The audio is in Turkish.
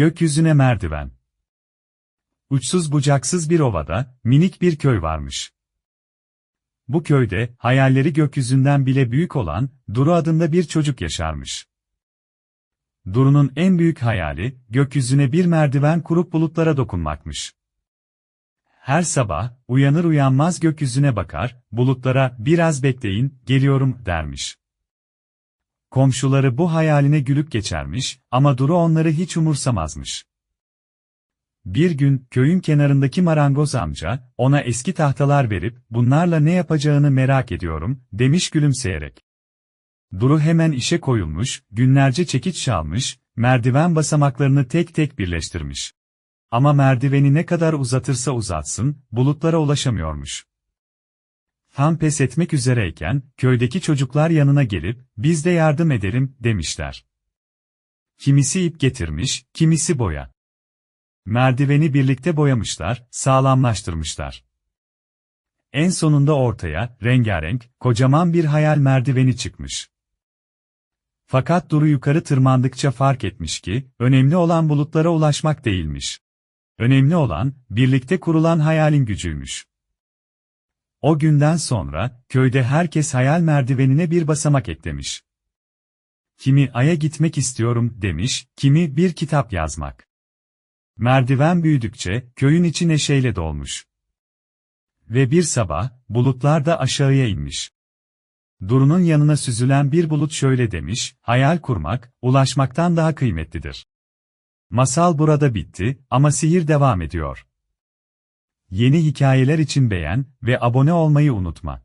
Gökyüzüne merdiven. Uçsuz bucaksız bir ovada, minik bir köy varmış. Bu köyde, hayalleri gökyüzünden bile büyük olan, Duru adında bir çocuk yaşarmış. Duru'nun en büyük hayali, gökyüzüne bir merdiven kurup bulutlara dokunmakmış. Her sabah, uyanır uyanmaz gökyüzüne bakar, bulutlara, biraz bekleyin, geliyorum, dermiş. Komşuları bu hayaline gülüp geçermiş, ama Duru onları hiç umursamazmış. Bir gün, köyün kenarındaki marangoz amca, ona eski tahtalar verip, bunlarla ne yapacağını merak ediyorum, demiş gülümseyerek. Duru hemen işe koyulmuş, günlerce çekiç çalmış, merdiven basamaklarını tek tek birleştirmiş. Ama merdiveni ne kadar uzatırsa uzatsın, bulutlara ulaşamıyormuş. Tam pes etmek üzereyken, köydeki çocuklar yanına gelip, biz de yardım ederim, demişler. Kimisi ip getirmiş, kimisi boya. Merdiveni birlikte boyamışlar, sağlamlaştırmışlar. En sonunda ortaya, rengarenk, kocaman bir hayal merdiveni çıkmış. Fakat Duru yukarı tırmandıkça fark etmiş ki, önemli olan bulutlara ulaşmak değilmiş. Önemli olan, birlikte kurulan hayalin gücüymüş. O günden sonra, köyde herkes hayal merdivenine bir basamak eklemiş. Kimi aya gitmek istiyorum demiş, kimi bir kitap yazmak. Merdiven büyüdükçe, köyün içi neşeyle dolmuş. Ve bir sabah, bulutlar da aşağıya inmiş. Duru'nun yanına süzülen bir bulut şöyle demiş, hayal kurmak, ulaşmaktan daha kıymetlidir. Masal burada bitti ama sihir devam ediyor. Yeni hikayeler için beğen ve abone olmayı unutma.